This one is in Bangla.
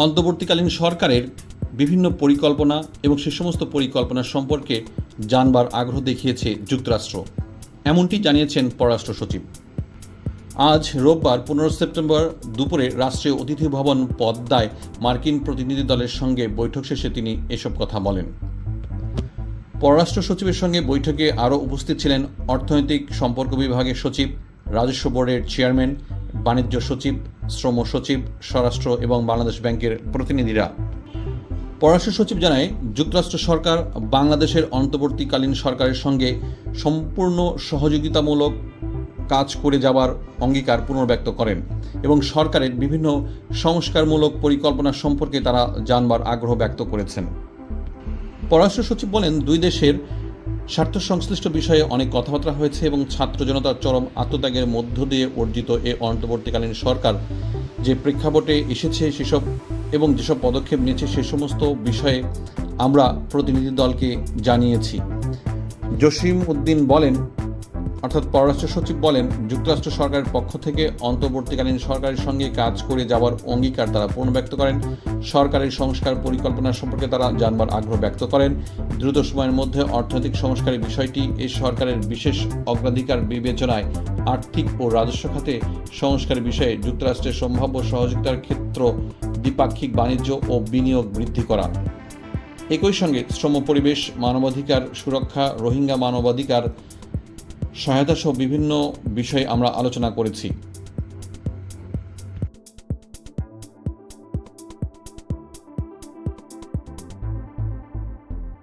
অন্তর্বর্তীকালীন সরকারের বিভিন্ন পরিকল্পনা এবং সে সমস্ত পরিকল্পনা সম্পর্কে জানবার আগ্রহ দেখিয়েছে যুক্তরাষ্ট্র। এমনটি জানিয়েছেন পররাষ্ট্র সচিব। আজ রোববার পনেরো সেপ্টেম্বর দুপুরে রাষ্ট্রীয় অতিথি ভবন পদ্মায় মার্কিন প্রতিনিধি দলের সঙ্গে বৈঠক শেষে তিনি এসব কথা বলেন। পররাষ্ট্র সচিবের সঙ্গে বৈঠকে আরও উপস্থিত ছিলেন অর্থনৈতিক সম্পর্ক বিভাগের সচিব, রাজস্ব বোর্ডের চেয়ারম্যান বাণিজ্য সচিব, শ্রম সচিব, স্বরাষ্ট্র এবং বাংলাদেশ ব্যাংকের প্রতিনিধিরা। পররাষ্ট্র সচিব জানায়, যুক্তরাষ্ট্র সরকার বাংলাদেশের অন্তর্বর্তীকালীন সরকারের সঙ্গে সম্পূর্ণ সহযোগিতামূলক কাজ করে যাওয়ার অঙ্গীকার পুনর্ব্যক্ত করেন এবং সরকারের বিভিন্ন সংস্কারমূলক পরিকল্পনা সম্পর্কে তারা জানবার আগ্রহ ব্যক্ত করেছেন। পররাষ্ট্র সচিব বলেন, দুই দেশের স্বার্থ সংশ্লিষ্ট বিষয়ে অনেক কথাবার্তা হয়েছে এবং ছাত্র জনতার চরম আত্মত্যাগের মধ্য দিয়ে অর্জিত এ অন্তর্বর্তীকালীন সরকার যে প্রেক্ষাপটে এসেছে সেসব এবং যেসব পদক্ষেপ নিয়েছে সে সমস্ত বিষয়ে আমরা প্রতিনিধি দলকে জানিয়েছি। জসিম উদ্দিন বলেন অর্থাৎ পররাষ্ট্র সচিব বলেন, যুক্তরাষ্ট্র সরকারের পক্ষ থেকে অন্তর্বর্তীকালীন সরকারের সঙ্গে কাজ করে যাওয়ার অঙ্গীকার তারা পুনর্ব্যক্ত করেন। সরকারের সংস্কার পরিকল্পনা সম্পর্কে তারা জানবার আগ্রহ ব্যক্ত করেন। দ্রুত সময়ের মধ্যে অর্থনৈতিক সংস্কারের বিষয়টি এই সরকারের বিশেষ অগ্রাধিকার বিবেচনায় আর্থিক ও রাজস্ব খাতে সংস্কারের বিষয়ে যুক্তরাষ্ট্রের সম্ভাব্য সহযোগিতার ক্ষেত্র দ্বিপাক্ষিক বাণিজ্য ও বিনিয়োগ বৃদ্ধি করা। একই সঙ্গে শ্রম পরিবেশ, মানবাধিকার সুরক্ষা, রোহিঙ্গা মানবাধিকার সহায়তা সহ বিভিন্ন বিষয়ে আমরা আলোচনা করেছি।